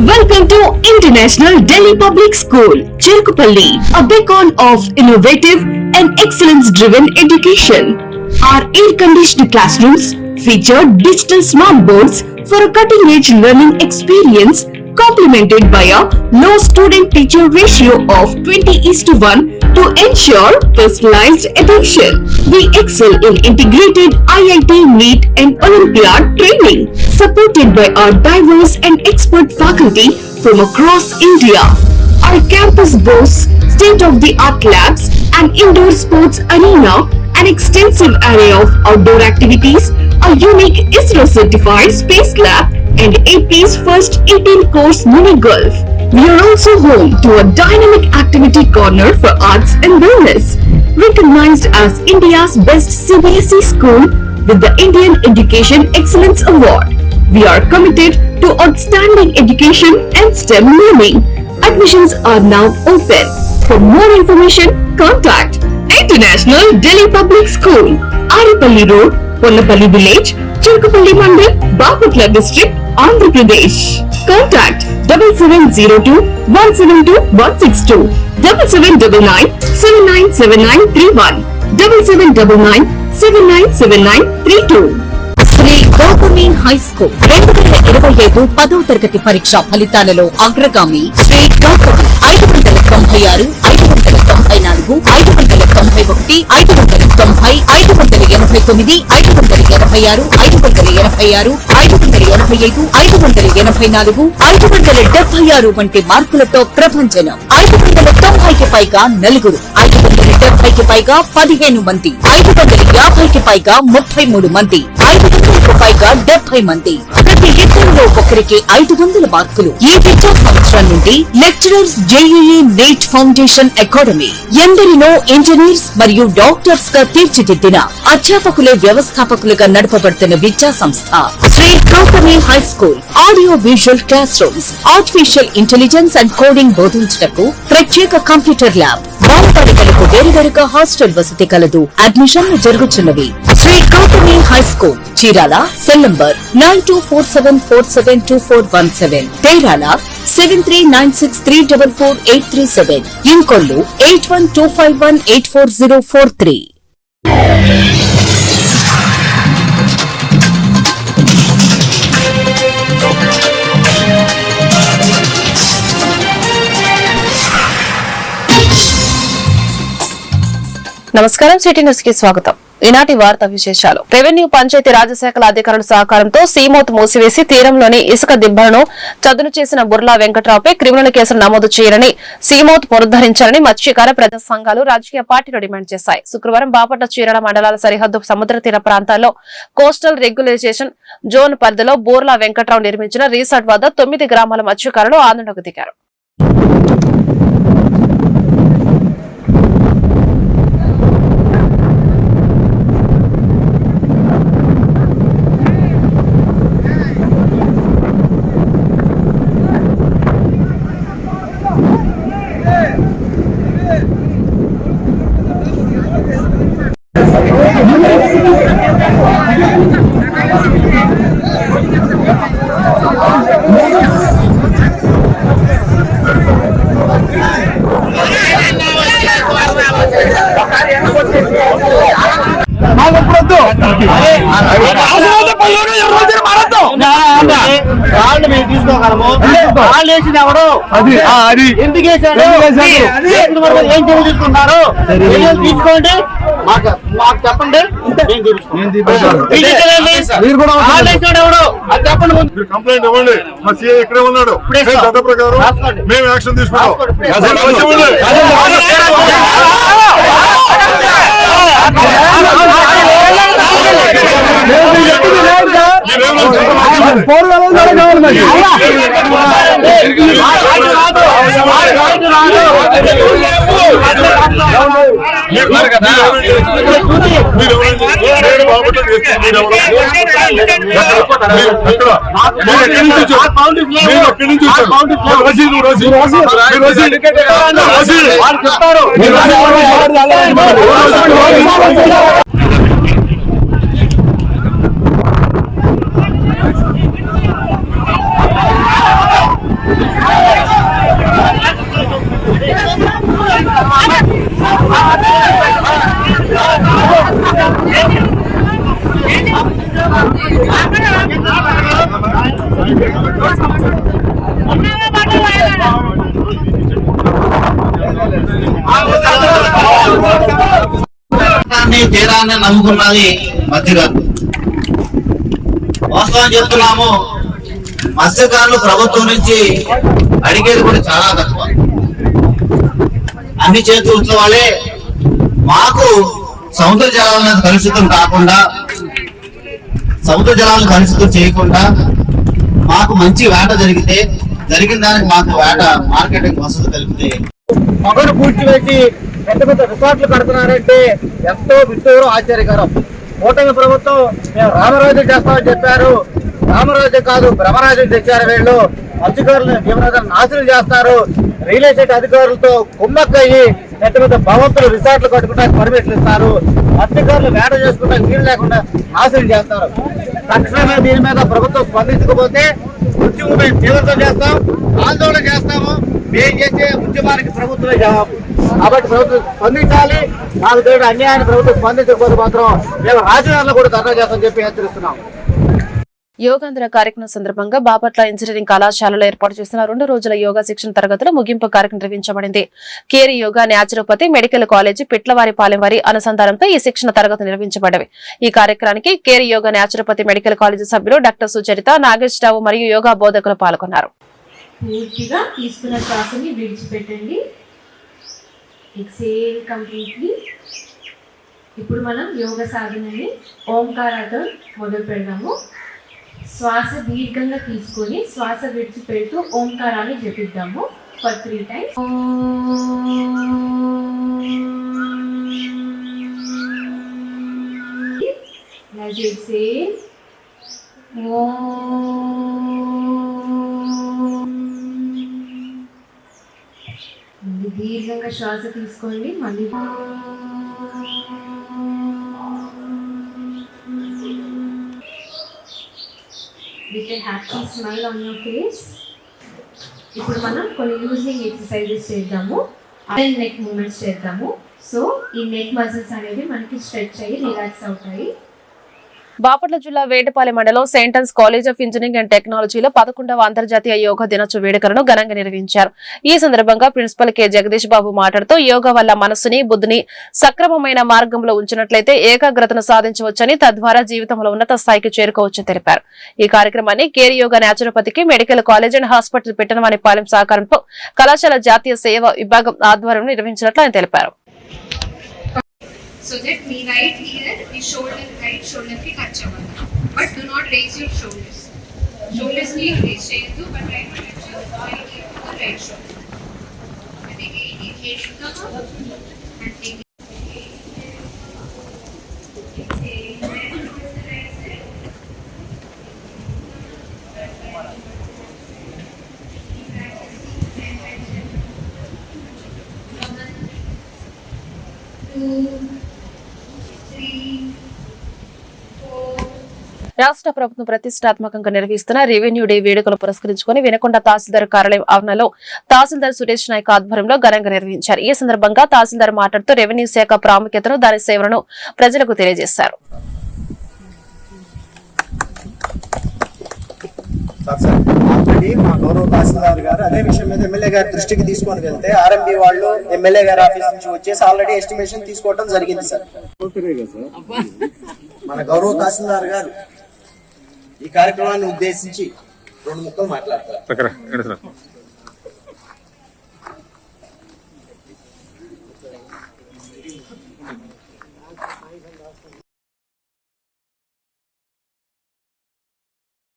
Welcome to International Delhi Public School, Cherkupalli, a beacon of innovative and excellence-driven education. Our air-conditioned classrooms feature digital smart boards for a cutting-edge learning experience complemented by a low student-teacher ratio of 20 is to 1 to ensure personalized attention. We excel in integrated IIT, NEET and Olympiad training supported by our diverse and expert faculty from across India. Our campus boasts state-of-the-art labs, an indoor sports arena, an extensive array of outdoor activities, a unique ISRO-certified space lab, and AP's first 18-course mini golf. We are also home to a dynamic activity corner for arts and wellness, recognized as India's best CBSE school with the Indian Education Excellence Award. We are committed through outstanding education and STEM learning. Admissions are now open. For more information, contact International Delhi Public School, Aripalli Road, Ponnapalli Village, Chirkupalli Mandal, Bapatla District, Andhra Pradesh. Contact 7702 172 Shri high school రెండు వేల ఇరవై ఐదు పదో తరగతి పరీక్ష ఫలితాలలో అగ్రగామి Shri doctor ఐదు వందల తొంభై ఆరు ఐదు వందల తొంభై నాలుగు ఐదు వందల తొంభై ఒకటి ఐదు వందల తొంభై ఐదు వందల ఎనభై తొమ్మిది ఐదు వందల ఎనభై ఆరు ఐదు వందల ఎనభై ఆరు ఐదు వందల ఎనభై ఐదు ఐదు వందల ఎనభై నాలుగు ఐదు వందల డెబ్బై ఆరు వంటి మార్కులతో ప్రభంజనం ఐదు వందల తొంభైకి పైగా నలుగురు ఐదు వందల డెబ్బైకి పైగా పదిహేను మంది ఐదు వందల యాభైకి పైగా ముప్పై మూడు మంది ఐదు వందలకు పైగా డెబ్బై మంది. ప్రతి ఇద్దరిలో ఒకరికి ఐదు వందల మార్కులు. ఈ విద్యా సంవత్సరం నుండి lecturers JEE NEET foundation academy ఎందరినో ఇంజనీర్స్ మరియు డాక్టర్స్గా తీర్చిదిద్దిన అధ్యాపకులే వ్యవస్థాపకులుగా నడపబడుతున్న విద్యా సంస్థ. Shri Gautami high school audio visual class rooms artificial intelligence and coding బోధించటకు ప్రత్యేక కంప్యూటర్ ల్యాబ్ బాలబాలికలకు వేరువేరుగా హాస్టల్ వసతి కలదు. అడ్మిషన్లు జరుగుతున్నవి. Shri Gautami high school Chirala cell number nine two four seven four seven two four one seven. Chirala seven three nine six three double four eight three seven. Inkollu eight one two five one eight four zero four three. నమస్కారం city న్యూస్కి స్వాగతం. ఈనాటి వార్తా విశేషాలు. Revenue panchayat రాజశాఖల అధికారుల సహకారంతో సీమౌత్ మూసివేసి తీరంలోని ఇసుక దిబ్బలను చదును చేసిన బుర్లా వెంకట్రావుపై క్రిమినల్ కేసులు నమోదు చేయాలని సీమౌత్ పునరుద్ధరించాలని మత్స్యకార ప్రజా సంఘాలు రాజకీయ పార్టీలు డిమాండ్ చేశాయి. శుక్రవారం బాపట్ల చీరాల మండలాల సరిహద్దు సముద్ర తీర ప్రాంతాల్లో కోస్టల్ రెగ్యులేషన్ జోన్ పరిధిలో బోర్లా వెంకట్రావు నిర్మించిన రీసార్ట్ వద్ద తొమ్మిది గ్రామాల మత్స్యకారులు ఆందోళనకు దిగారు. మాకు ఎప్పుడొద్దు రాళ్ళు మేము తీసుకోగలము? వేసింది ఎందుకు వరకు ఏం చర్యలు తీసుకున్నారు చర్యలు తీసుకోండి? మాకు చెప్పండి. కంప్లైంట్ ఇవ్వండి. మా సీఏ ఇక్కడే ఉన్నాడు. ఇప్పుడే మేము ఇస్తాం. చట్ట ప్రకారం. మేము యాక్షన్. మీరేమో నేను బాబుతో చేస్తాను మీరు ఎవరు? మీరు ఎక్కడ? మీరు ఎక్కడి నుంచి వచ్చారు? మీరు ఎక్కడి నుంచి వచ్చారు? మీరు రసీదు, రసీదు. మీరు రసీదు. రసీదు. వాళ్ళు చెప్తారు మీరు రసీదు. తీరాన్ని నమ్ముకున్నది మత్స్యకారులు వాస్తవం చెప్తున్నాము మత్స్యకారులు ప్రభుత్వం నుంచి అడిగేది కూడా చాలా తక్కువ. అన్ని చేతులు వాళ్ళే మాకు సముద్ర జలాలను కలుషితం కాకుండా సముద్ర జలాలను కలుషితం చేయకుండా మాకు మంచి వేట జరిగితే జరిగిన దానికి మాకు వేట మార్కెటింగ్ వసతి కలిపితే. మగను పూడ్చివేసి పెద్ద పెద్ద రిసార్ట్లు కడుతున్నారంటే ఎంతో విడ్డూరం ఆశ్చర్యకరం. కూటమి ప్రభుత్వం మేము రామరాజ్యం చేస్తామని చెప్పారు. రామరాజ్యం కాదు భ్రమరాజ్యం తెచ్చారు వీళ్ళు. అధికారులు జీవనాధారం నాశనం చేస్తారు. రియల్ ఎస్టేట్ అధికారులతో కుమ్మక్కయ్యి పెద్ద పెద్ద భవంతులు రిసార్ట్లు కట్టుకుంటానికి పర్మిట్లు ఇస్తారు. మత్స్యకారులు వేట చేసుకుంటానికి వీలు లేకుండా నాశనం చేస్తారు. తక్షణమే దీని మీద ప్రభుత్వం స్పందించకపోతే ఉద్యమం మేము తీవ్రతం చేస్తాం ఆందోళన చేస్తాము. మేము చేసే ఉద్యమానికి ప్రభుత్వమే జవాబు. కాబట్టి ప్రభుత్వం స్పందించాలి. నాకు తెలియదు అన్యాయాన్ని ప్రభుత్వం స్పందించకపోతే మాత్రం మేము రాజధానిలో కూడా ధర్నా చేస్తామని చెప్పి హెచ్చరిస్తున్నాం. యోగాంధ్ర కార్యక్రమం సందర్భంగా బాపట్ల ఇంజనీరింగ్ కళాశాలలో ఏర్పాటు చేసిన రెండు రోజుల యోగా శిక్షణ తరగతుల ముగింపు కార్యక్రమం నిర్వహించబడింది. Care yoga naturopathy medical college Pitlavaripalem వారి అనుసంధానంతో ఈ శిక్షణ తరగతులు నిర్వహించబడవి ఈ కార్యక్రమానికి care yoga naturopathy medical college సభ్యులు డాక్టర్ సుచరిత నాగేశ్వరరావు మరియు యోగా బోధకులు పాల్గొన్నారు. పూర్తిగా తీసుకున్న శ్వాసని విడిచిపెట్టండి. ఎక్సేల్ కంప్లీట్లీ ఇప్పుడు మనం యోగ సాధనని ఓంకారాతో మొదలు పెడదాము శ్వాస దీర్ఘంగా తీసుకొని శ్వాస విడిచిపెడుతూ ఓంకారాన్ని జపిద్దాము ఫర్ త్రీ టైమ్స్ ఎక్సేల్ ముందు దీర్ఘంగా శ్వాస తీసుకోండి మళ్ళీ with happy smile on your face ఇప్పుడు మనం కొన్ని లూజింగ్ ఎక్సర్సైజెస్ చేద్దాము. నెక్ మూమెంట్స్ చేద్దాము. సో ఈ నెక్ మజిల్స్ అనేవి మనకి స్ట్రెచ్ అయ్యి రిలాక్స్ అవుతాయి. బాపట్ల జిల్లా వేటపాలెం మండలం Saint Ann's college of engineering and టెక్నాలజీలో పదకొండవ అంతర్జాతీయ యోగా దినోత్సవ వేడుకలను ఘనంగా నిర్వహించారు. ఈ సందర్భంగా ప్రిన్సిపల్ కె. జగదీష్ బాబు మాట్లాడుతూ యోగా వల్ల మనస్సుని బుద్ధిని సక్రమమైన మార్గంలో ఉంచినట్లయితే ఏకాగ్రతను సాధించవచ్చని తద్వారా జీవితంలో ఉన్నత స్థాయికి చేరుకోవచ్చని తెలిపారు. ఈ కార్యక్రమాన్ని కేర్ యోగా న్యాచురోపతికి మెడికల్ కాలేజ్ అండ్ హాస్పిటల్ పెట్టనవాని పాలెం సహకారంతో కళాశాల జాతీయ సేవ విభాగం ఆధ్వర్యంలో నిర్వహించినట్లు ఆయన తెలిపారు. So that me right here, the shoulder, right shoulder ki kacha kachchavala. But do not raise your shoulders. Shoulders ki raise cheyadu, but right shoulder right shoulder. And again, inhale to the up and take రాష్ట్ర ప్రభుత్వం ప్రతిష్టాత్మకంగా నిర్వహిస్తున్న revenue day వేడుకలు పురస్కరించుకుని వినకొండ తహసీల్దార్ కార్యాలయం ఆవరణలో తహసీల్దార్ సురేష్ నాయక్ ఆధ్వర్యంలో ఘనంగా నిర్వహించారు. ఈ సందర్భంగా తహసీల్దార్ మాట్లాడుతూ రెవెన్యూ శాఖ ప్రాముఖ్యతను దాని సేవలను ప్రజలకు తెలియజేశారు. సార్ సార్ ఆల్రెడీ మా గౌరవ తహసీల్దార్ గారు అదే విషయం మీద ఎమ్మెల్యే గారి దృష్టికి తీసుకొని వెళ్తే ఆర్ఎంపీ వాళ్ళు ఎమ్మెల్యే గారి ఆఫీస్ నుంచి వచ్చేసి ఆల్రెడీ ఎస్టిమేషన్ తీసుకోవడం జరిగింది సార్. మన గౌరవ తహసీల్దార్ గారు ఈ కార్యక్రమాన్ని ఉద్దేశించి రెండు ముక్కలు మాట్లాడతారు.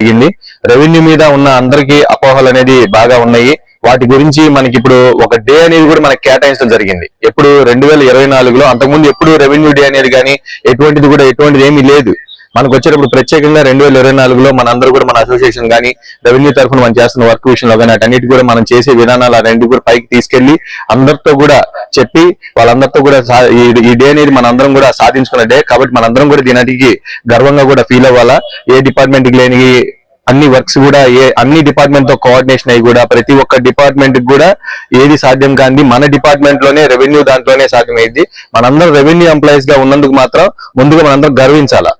జరిగింది. రెవెన్యూ మీద ఉన్న అందరికీ అపోహలు అనేది బాగా ఉన్నాయి. వాటి గురించి మనకి ఇప్పుడు ఒక డే అనేది కూడా మనకి కేటాయించడం జరిగింది. ఎప్పుడు రెండు వేల ఇరవై నాలుగులో అంతకుముందు ఎప్పుడు రెవెన్యూ డే అనేది కానీ ఎటువంటిది కూడా ఎటువంటిది ఏమీ లేదు. మనకు వచ్చేటప్పుడు ప్రత్యేకంగా రెండు వేల ఇరవై నాలుగులో మనందరూ కూడా మన అసోసియేషన్ కానీ రెవెన్యూ తరఫున మనం చేస్తున్న వర్క్ విషయంలో కానీ అటన్నిటి కూడా మనం చేసే విధానాలు అన్నింటి కూడా పైకి తీసుకెళ్ళి అందరితో కూడా చెప్పి వాళ్ళందరితో కూడా ఈ- డే అనేది మనందరం కూడా సాధించుకున్న డే కాబట్టి మనందరం కూడా దీనికి గర్వంగా కూడా ఫీల్ అవ్వాలా. ఏ డిపార్ట్మెంట్కి లేని అన్ని వర్క్స్ కూడా ఏ అన్ని డిపార్ట్మెంట్తో కోఆర్డినేషన్ అయ్యి కూడా ప్రతి ఒక్క డిపార్ట్మెంట్కి కూడా ఏది సాధ్యం కాంది మన డిపార్ట్మెంట్లోనే రెవెన్యూ దాంట్లోనే సాధ్యమైంది మనందరం రెవెన్యూ ఎంప్లాయీస్గా ఉన్నందుకు మాత్రం ముందుగా మనందరం గర్వించాలా.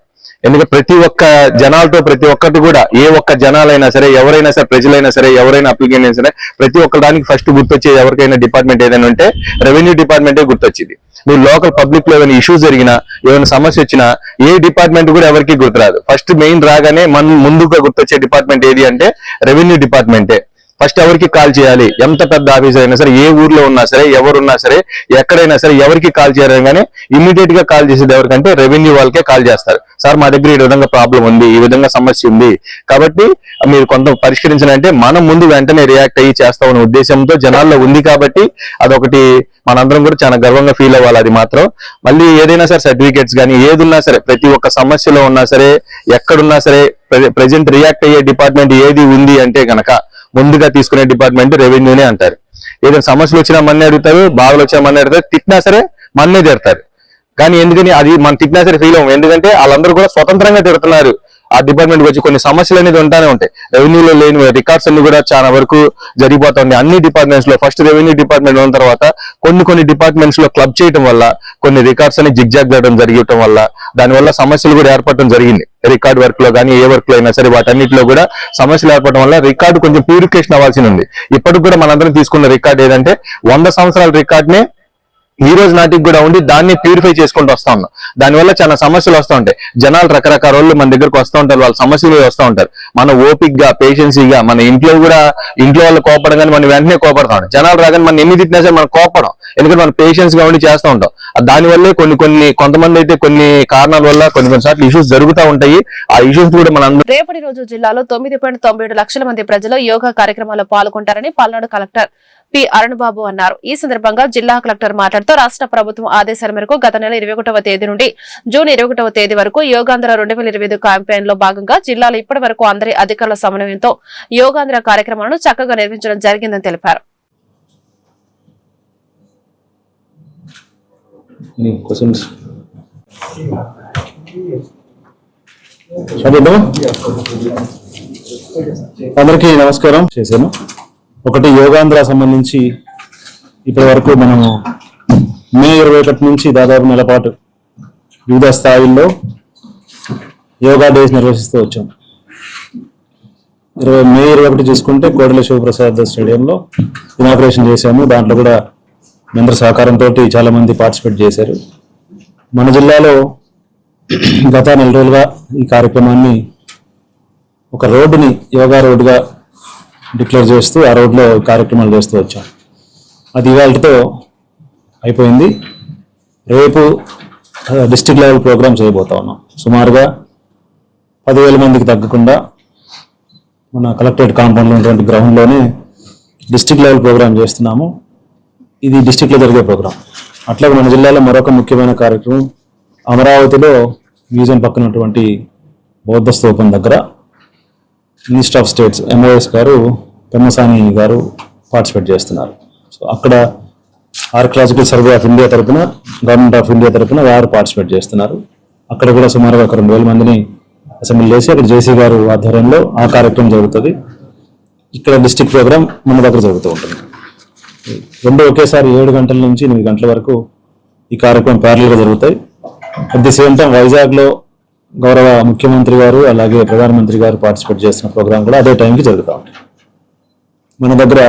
ఎందుకంటే ప్రతి ఒక్క జనాలతో ప్రతి ఒక్కటి కూడా ఏ ఒక్క జనాలైనా సరే ఎవరైనా సరే ప్రజలైనా సరే ఎవరైనా అప్లికెంట్ అయినా సరే ప్రతి ఒక్క దానికి ఫస్ట్ గుర్తొచ్చే ఎవరికైనా డిపార్ట్మెంట్ ఏదైనా ఉంటే రెవెన్యూ డిపార్ట్మెంటే గుర్తొచ్చింది. నువ్వు లోకల్ పబ్లిక్లో ఏమైనా ఇష్యూస్ జరిగినా ఏమైనా సమస్య వచ్చినా ఏ డిపార్ట్మెంట్ కూడా ఎవరికి గుర్తురాదు. ఫస్ట్ మెయిన్ రాగానే మన ముందుగా గుర్తొచ్చే డిపార్ట్మెంట్ ఏది అంటే రెవెన్యూ డిపార్ట్మెంటే ఫస్ట్ ఎవరికి కాల్ చేయాలి? ఎంత పెద్ద ఆఫీసర్ అయినా సరే ఏ ఊర్లో ఉన్నా సరే ఎవరున్నా సరే ఎక్కడైనా సరే ఎవరికి కాల్ చేయగానే ఇమీడియట్గా కాల్ చేసేది ఎవరికంటే రెవెన్యూ వాళ్ళకే కాల్ చేస్తారు. సార్ మా దగ్గర ఈ విధంగా ప్రాబ్లం ఉంది ఈ విధంగా సమస్య ఉంది. కాబట్టి మీరు కొంత పరిష్కరించాలంటే మనం ముందు వెంటనే రియాక్ట్ అయ్యి చేస్తామనే ఉద్దేశంతో జనాల్లో ఉంది కాబట్టి అదొకటి మనందరం కూడా చాలా గర్వంగా ఫీల్ అవ్వాలి అది మాత్రం. మళ్ళీ ఏదైనా సరే సర్టిఫికేట్స్ కానీ ఏది ఉన్నా సరే ప్రతి ఒక్క సమస్యలో ఉన్నా సరే ఎక్కడున్నా సరే ప్రజెంట్ రియాక్ట్ అయ్యే డిపార్ట్మెంట్ ఏది ఉంది అంటే కనుక ముందుగా తీసుకునే డిపార్ట్మెంట్ రెవెన్యూనే అంటారు. ఏదైనా సమస్యలు వచ్చినా మన్నే అడుగుతారు బాధలు వచ్చినా మన్నే అడుగుతారు తిట్టినా సరే మన్నే తిడతారు. కానీ ఎందుకని అది మనం తిట్టినా సరే ఫీల్ అవ్వం ఎందుకంటే వాళ్ళందరూ కూడా స్వతంత్రంగా తిడుతున్నారు. ఆ డిపార్ట్మెంట్ వచ్చి కొన్ని సమస్యలు అనేది ఉంటానే ఉంటాయి. రెవెన్యూలో లేని రికార్డ్స్ అన్ని కూడా చాలా వరకు జరిగిపోతుంది అన్ని డిపార్ట్మెంట్స్లో ఫస్ట్ రెవెన్యూ డిపార్ట్మెంట్ ఉన్న తర్వాత కొన్ని కొన్ని డిపార్ట్మెంట్స్లో క్లబ్ చేయడం వల్ల కొన్ని రికార్డ్స్ అని జిగ్జాగ్ చేయడం జరిగటం వల్ల దానివల్ల సమస్యలు కూడా ఏర్పడటం జరిగింది. రికార్డ్ వర్క్లో కానీ ఏ వర్క్లో అయినా సరే వాటన్నిటిలో కూడా సమస్యలు ఏర్పడడం వల్ల రికార్డు కొంచెం ప్యూరిఫికేషన్ అవ్వాల్సి ఉంది. ఇప్పటికి కూడా మనందరం తీసుకున్న రికార్డ్ ఏదంటే వంద సంవత్సరాల రికార్డ్ నే ఈ రోజు నాటికి కూడా ఉండి దాన్ని ప్యూరిఫై చేసుకుంటూ వస్తా ఉన్నాం. దానివల్ల చాలా సమస్యలు వస్తూ ఉంటాయి. జనాలు రకరకాల వాళ్ళు మన దగ్గరకు వస్తూ ఉంటారు. వాళ్ళ సమస్యలు వస్తూ ఉంటారు. మన ఓపిక్గా పేషెన్సీగా మన ఇంట్లో కూడా ఇంట్లో వాళ్ళు కోపడం కానీ మనం వెంటనే కోపడతా ఉంటాం. జనాలు రాగానే మనం ఎన్ని తిట్టినా సరే మనం కోపడం. ఎందుకంటే మనం పేషెన్స్గా ఉండి చేస్తూ ఉంటాం. దానివల్లే కొన్ని కొన్ని కొంతమంది అయితే కొన్ని కారణాల వల్ల కొన్ని కొన్ని సార్లు ఇష్యూస్ జరుగుతూ ఉంటాయి. ఆ ఇష్యూస్ కూడా మన రేపటి రోజు జిల్లాలో తొమ్మిది పాయింట్ తొంభై ఏడు లక్షల మంది ప్రజలు యోగా కార్యక్రమాల్లో పాల్గొంటారని పల్నాడు కలెక్టర్ పి అరుణ్బాబు అన్నారు. ఈ సందర్భంగా జిల్లా కలెక్టర్ మాట్లాడుతూ రాష్ట్ర ప్రభుత్వం ఆదేశాల మేరకు గత నెల ఇరవై ఒకటవ తేదీ నుండి జూన్ ఇరవై ఒకటవ తేదీ వరకు యోగాంధ్ర రెండు వేల ఇరవై ఐదు క్యాంపెయిన్లో భాగంగా జిల్లాలో ఇప్పటి వరకు అందరి అధికారుల సమన్వయంతో యోగాంధ్ర కార్యక్రమాలను చక్కగా నిర్వహించడం జరిగిందని తెలిపారు. అందరికీ నమస్కారం. చేశాను. ఒకటి యోగాంధ్ర సంబంధించి ఇప్పటి వరకు మనము మే ఇరవై ఒకటి నుంచి దాదాపు నెల పాటు వివిధ స్థాయిల్లో యోగా డేస్ నిర్వహిస్తూ వచ్చాం. ఇరవై మే ఇరవై ఒకటి చూసుకుంటే కోడల శివప్రసాద్ స్టేడియంలో ఇనాగ్రేషన్ చేశాము. దాంట్లో కూడా మీ అందరి సహకారంతో చాలా మంది పార్టిసిపేట్ చేశారు. మన జిల్లాలో గత నెల రోజులుగా ఈ కార్యక్రమాన్ని ఒక రోడ్డుని యోగా రోడ్డుగా డిక్లేర్ చేస్తూ ఆ రోడ్లో కార్యక్రమాలు చేస్తూ వచ్చాం. అది ఇవాళతో అయిపోయింది. రేపు డిస్టిక్ లెవెల్ ప్రోగ్రామ్ చేయబోతా ఉన్నాం. సుమారుగా పదివేల మందికి తగ్గకుండా మన కలెక్టరేట్ కాంపౌండ్లో ఉన్నటువంటి గ్రౌండ్లోనే డిస్టిక్ లెవెల్ ప్రోగ్రామ్ చేస్తున్నాము. ఇది డిస్టిక్లో జరిగే ప్రోగ్రాం అట్లాగే మన జిల్లాలో మరొక ముఖ్యమైన కార్యక్రమం అమరావతిలో మ్యూజియం పక్కనటువంటి బౌద్ధ స్తూపం దగ్గర మినిస్టర్ ఆఫ్ స్టేట్స్ ఎంఓఎస్ గారు పెమ్మసాని గారు పార్టిసిపేట్ చేస్తున్నారు. సో అక్కడ ఆర్కలాజికల్ సర్వే ఆఫ్ ఇండియా తరపున గవర్నమెంట్ ఆఫ్ ఇండియా తరపున వారు పార్టిసిపేట్ చేస్తున్నారు. అక్కడ కూడా సుమారుగా ఒక రెండు వేల మందిని అసెంబ్లీ చేసి అక్కడ జేసీ గారు ఆధ్వర్యంలో ఆ కార్యక్రమం జరుగుతుంది. ఇక్కడ డిస్టిక్ ప్రోగ్రామ్ మన దగ్గర జరుగుతూ ఉంటుంది. రెండు ఒకేసారి ఏడు గంటల నుంచి ఎనిమిది గంటల వరకు ఈ కార్యక్రమం ప్యారల్గా జరుగుతాయి. అట్ ది సేమ్ టైం వైజాగ్లో గౌరవ ముఖ్యమంత్రి గారు అలాగే ప్రధానమంత్రి గారు పార్టిసిపేట్ చేసిన ప్రోగ్రామ్ కూడా అదే టైంకి జరుగుతూ ఉంటుంది. మన దగ్గర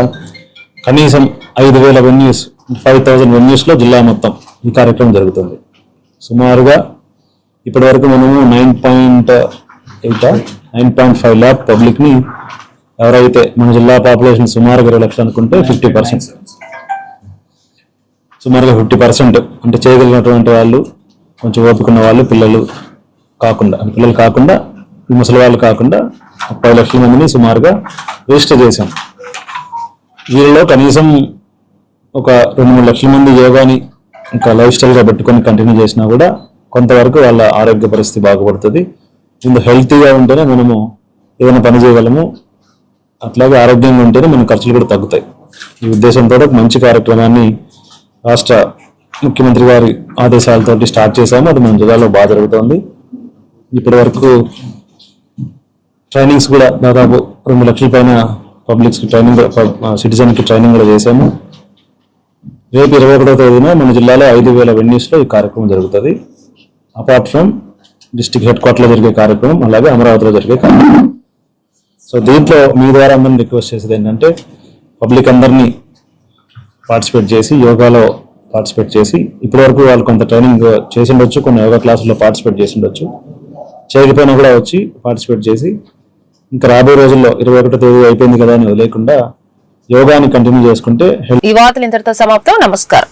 కనీసం ఐదు వేల వెన్యూస్ ఫైవ్ థౌజండ్ వెన్యూస్లో జిల్లా మొత్తం ఈ కార్యక్రమం జరుగుతుంది. సుమారుగా ఇప్పటివరకు మనము nine point eight? Nine point five lakh పబ్లిక్ని ఎవరైతే మన జిల్లా పాపులేషన్ సుమారుగా ఇరవై లక్షలు అనుకుంటే ఫిఫ్టీ పర్సెంట్. సుమారుగా ఫిఫ్టీ పర్సెంట్ అంటే చేయగలిగినటువంటి వాళ్ళు కొంచెం ఓపుకున్న వాళ్ళు పిల్లలు కాకుండా పిల్లలు కాకుండా ఈ ముసలి వాళ్ళు కాకుండా ముప్పై లక్షల మందిని సుమారుగా రిజిస్టర్ చేశాం. వీళ్ళలో కనీసం ఒక రెండు మూడు లక్షల మంది యోగాని ఇంకా లైఫ్ స్టైల్గా పెట్టుకొని కంటిన్యూ చేసినా కూడా కొంతవరకు వాళ్ళ ఆరోగ్య పరిస్థితి బాగుపడుతుంది. ఇంత హెల్తీగా ఉంటేనే మనము ఏదైనా పని చేయగలము. అట్లాగే ఆరోగ్యంగా ఉంటేనే మన ఖర్చులు కూడా తగ్గుతాయి. ఈ ఉద్దేశంతో ఒక మంచి కార్యక్రమాన్ని రాష్ట్ర ముఖ్యమంత్రి గారి ఆదేశాలతోటి స్టార్ట్ చేశాము. అది మన జిల్లాలో బాగా జరుగుతోంది. ఇప్పటి వరకు ట్రైనింగ్స్ కూడా దాదాపు రెండు లక్షల పైన పబ్లిక్స్కి ట్రైనింగ్ సిటిజన్కి ట్రైనింగ్ కూడా చేశాము. రేపు ఇరవై ఒకటో తేదీన మన జిల్లాలో ఐదు వేల వెన్యూస్లో ఈ కార్యక్రమం జరుగుతుంది. అపార్ట్ ఫ్రమ్ డిస్టిక్ హెడ్ క్వార్టర్లో జరిగే కార్యక్రమం అలాగే అమరావతిలో జరిగే కార్యక్రమం. సో దీంట్లో మీ ద్వారా అందరిని రిక్వెస్ట్ చేసేది ఏంటంటే పబ్లిక్ అందరినీ పార్టిసిపేట్ చేసి యోగాలో పార్టిసిపేట్ చేసి ఇప్పటివరకు వాళ్ళు కొంత ట్రైనింగ్ చేసి ఉండొచ్చు కొన్ని యోగా క్లాసుల్లో పార్టిసిపేట్ చేసి ఉండొచ్చు చేయకపోయినా కూడా వచ్చి పార్టిసిపేట్ చేసి ఇంకా రాబోయే రోజుల్లో ఇరవై ఒకటో తేదీ అయిపోయింది కదా అని వదిలేకుండా యోగాని కంటిన్యూ చేసుకుంటే ఈ వార్తలు ఇంతటితో సమాప్తం. నమస్కారం.